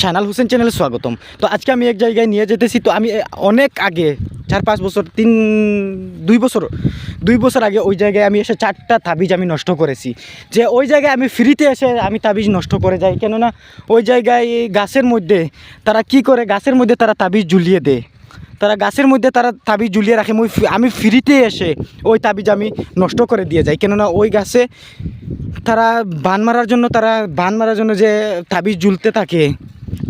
শাইনাল হোসেন চ্যানেলে স্বাগতম। তো আজকে আমি এক জায়গায় নিয়ে যেতেছি, তো আমি অনেক আগে, চার পাঁচ বছর, তিন, দুই বছর দুই বছর আগে ওই জায়গায় আমি এসে চারটা তাবিজ আমি নষ্ট করেছি। যে ওই জায়গায় আমি ফ্রিতে এসে আমি তাবিজ নষ্ট করে যাই, কেননা ওই জায়গায় গাছের মধ্যে তারা কি করে, গাছের মধ্যে তারা তাবিজ ঝুলিয়ে দেয়। তারা গাছের মধ্যে তারা তাবিজ ঝুলিয়ে রাখে আমি ফ্রিতে এসে ওই তাবিজ আমি নষ্ট করে দিয়ে যাই। কেননা ওই গাছে তারা বান মারার জন্য, তারা বান মারার জন্য যে তাবিজ ঝুলতে থাকে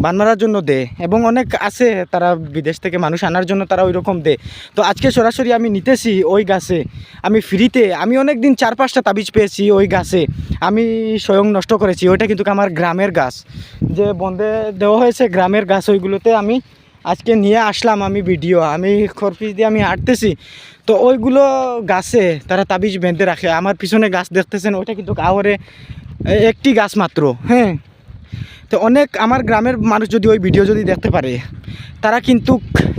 বান মারার জন্য দে এবং অনেক আছে তারা বিদেশ থেকে মানুষ আনার জন্য তারা ওই রকম দে। তো আজকে সরাসরি আমি নিতেছি ওই গাছে। আমি ফ্রিতে, আমি অনেক দিন চার পাঁচটা তাবিজ পেয়েছি ওই গাছে। আমি স্বয়ং নষ্ট করেছি, ওইটা কিন্তু আমার গ্রামের গাছ। যে বন্ধে দেওয়া হয়েছে গ্রামের গাছ, ওইগুলোতে আমি আজকে নিয়ে আসলাম আমি ভিডিও। আমি খরপিস দিয়ে আমি হাঁটতেছি। তো ওইগুলো গাছে তারা তাবিজ বেঁধে রাখে। আমার পিছনে গাছ দেখতেছেন, ওইটা কিন্তু কাওয়ারে একটি গাছ মাত্র হ্যাঁ। তো অনেক আমার গ্রামের মানুষ যদি ওই ভিডিও যদি দেখতে পারে, তারা কিন্তু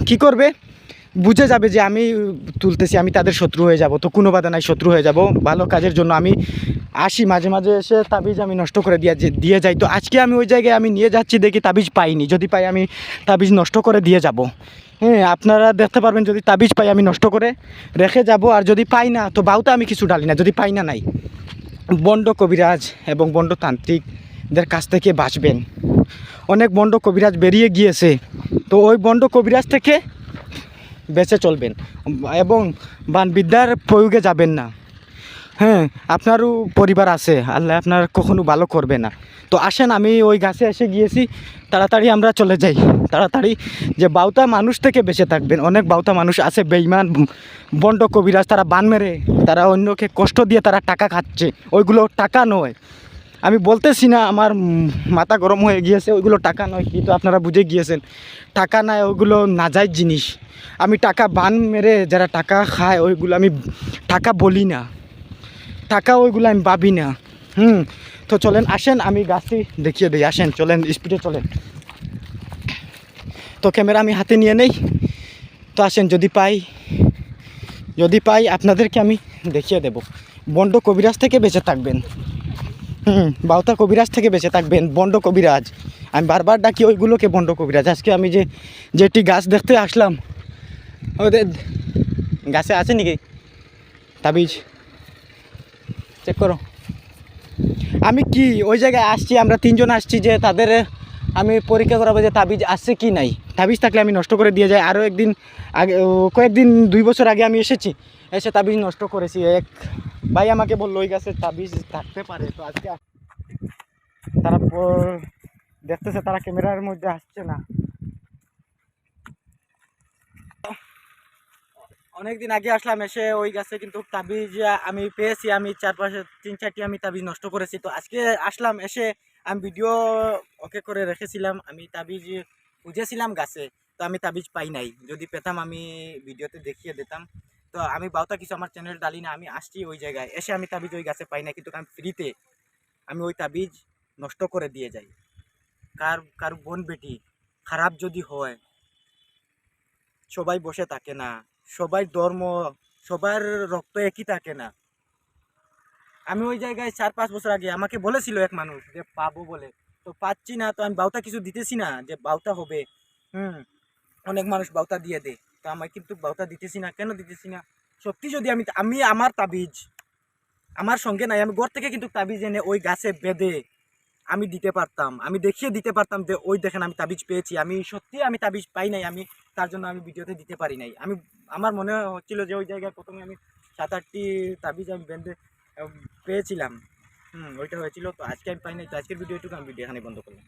কি করবে? বুঝে যাবে যে আমি তুলতেছি, আমি তাদের শত্রু হয়ে যাব। তো কোনো বাধা নাই, শত্রু হয়ে যাব। ভালো কাজের জন্য আমি আসি। মাঝে মাঝে এসে তাবিজ আমি নষ্ট করে দিয়ে দিয়ে যাই। তো আজকে আমি ওই জায়গায় আমি নিয়ে যাচ্ছি দেখি তাবিজ পাইনি। যদি পাই আমি তাবিজ নষ্ট করে দিয়ে যাব। হ্যাঁ আপনারা দেখতে পারবেন যদি তাবিজ পাই আমি নষ্ট করে রেখে যাব। আর যদি পাই না, তো বাউতে আমি কিছু ডালি না। যদি পাই না, নাই। বন্ড কবিরাজ এবং বন্ড তান্ত্রিকদের কাছ থেকে বাঁচবেন। অনেক বন্ড কবিরাজ বেরিয়ে গিয়েছে। তো ওই বন্ড কবিরাজ থেকে বেঁচে চলবেন এবং বানবিদ্যার প্রয়োগে যাবেন না। হ্যাঁ আপনারও পরিবার আছে, আল্লাহ আপনার কখনো ভালো করবে না। তো আসেন, আমি ওই গাছে এসে গিয়েছি, তাড়াতাড়ি আমরা চলে যাই। তাড়াতাড়ি যে বাউতা মানুষ থেকে বেঁচে থাকবেন। অনেক বাউতা মানুষ আছে বেইমান বন্ড কবিরাজ, তারা বান মেরে, তারা অন্যকে কষ্ট দিয়ে তারা টাকা খাচ্ছে। ওইগুলো টাকা নয় আমি বলতেছি না, আমার মাথা গরম হয়ে গিয়েছে, ওইগুলো টাকা নয়, কিন্তু আপনারা বুঝে গিয়েছেন। টাকা নাই ওইগুলো নাজায়জ জিনিস। আমি টাকা বান মেরে যারা টাকা খায়, ওইগুলো আমি টাকা বলি না। টাকা ওইগুলো আমি ভাবি না। হুম, তো চলেন, আসেন, আমি গাছটি দেখিয়ে দিই। আসেন, চলেন স্পিডে চলেন। তো ক্যামেরা আমি হাতে নিয়ে নেই। তো আসেন, যদি পাই যদি পাই, আপনাদেরকে আমি দেখিয়ে দেব। বন্ড কবিরাজ থেকে বেঁচে থাকবেন। হুম বাউতা কবিরাজ থেকে বেঁচে থাকবেন, বন্ড কবিরাজ। আমি বারবার ডাকি ওইগুলোকে বন্ড কবিরাজ। আজকে আমি যে যেটি গাছ দেখতে আসলাম, ওদের গাছে আছে নাকি? তাবিজ। চেক করো। আমি কি ওই জায়গায় আসছি, আমরা তিনজন আসছি যে তাদের, আমি পরীক্ষা করাবো যে তাবিজ আসছে কি নাই? তাবিজ থাকলে আমি নষ্ট করে দিয়ে যাই। আরও একদিন আগে কয়েকদিন, দুই বছর আগে আমি এসেছি, এসে তাবিজ নষ্ট করেছি। এক ভাই আমাকে বলল, ওই গাছের তাবিজ থাকতে পারে। তো আজকে তারা দেখতেছে, তারা ক্যামেরার মধ্যে আসছে না। অনেকদিন আগে আসলাম, এসে ওই গাছে কিন্তু তাবিজ আমি পেয়েছি, আমি চারপাশে তিন চারটি আমি তাবিজ নষ্ট করেছি। তো আজকে আসলাম, এসে আমি ভিডিও ওকে করে রেখেছিলাম। আমি তাবিজ খুঁজেছিলাম গাছে, তো আমি তাবিজ পাই নাই। যদি পেতাম আমি ভিডিওতে দেখিয়ে দিতাম। তো আমি বাউতা কিছু আমার চ্যানেল ডালি না, আমি আসছি ওই জায়গায়। এসে আমি তাবিজ ওই গাছে পাই না কিন্তু আমি ফ্রিতে আমি ওই তাবিজ নষ্ট করে দিয়ে যাই। কার কার বোন বেটি, খারাপ যদি হয়, সবাই বসে থাকে না। সবাই ধর্ম, সবার রক্ত একই থাকে না। আমি ওই জায়গায় চার পাঁচ বছর আগে আমাকে বলেছিল এক মানুষ যে পাবো বলে তো পাচ্ছি না, তো আমি বাউতা কিছু দিতেছি না যে বাউতা হবে। হুম, অনেক মানুষ বাউতা দিয়ে দে তো আমি কিন্তু বাউতা দিতেছি না, কেন দিতেছি না? সত্যি যদি আমি আমি আমার তাবিজ, আমার সঙ্গে নাই, আমি ঘর থেকে কিন্তু তাবিজ এনে ওই গাছে বেঁধে আমি দিতে পারতাম। আমি দেখিয়ে দিতে পারতাম যে, ওই দেখেন, আমি তাবিজ পেয়েছি। আমি সত্যি আমি তাবিজ পাই নাই, আমি তার জন্য আমি ভিডিওতে দিতে পারি নাই। আমি, আমার মনে হচ্ছিল যে, ওই জায়গায় প্রথমে আমি সাত, আটটি তাবিজ আমি বেঁধে পেয়েছিলাম। হুম, ওইটা হয়েছিল। তো আজকে আমি পাইনি, তো আজকের ভিডিও একটু আমি ভিডিও এখানে বন্ধ করলাম।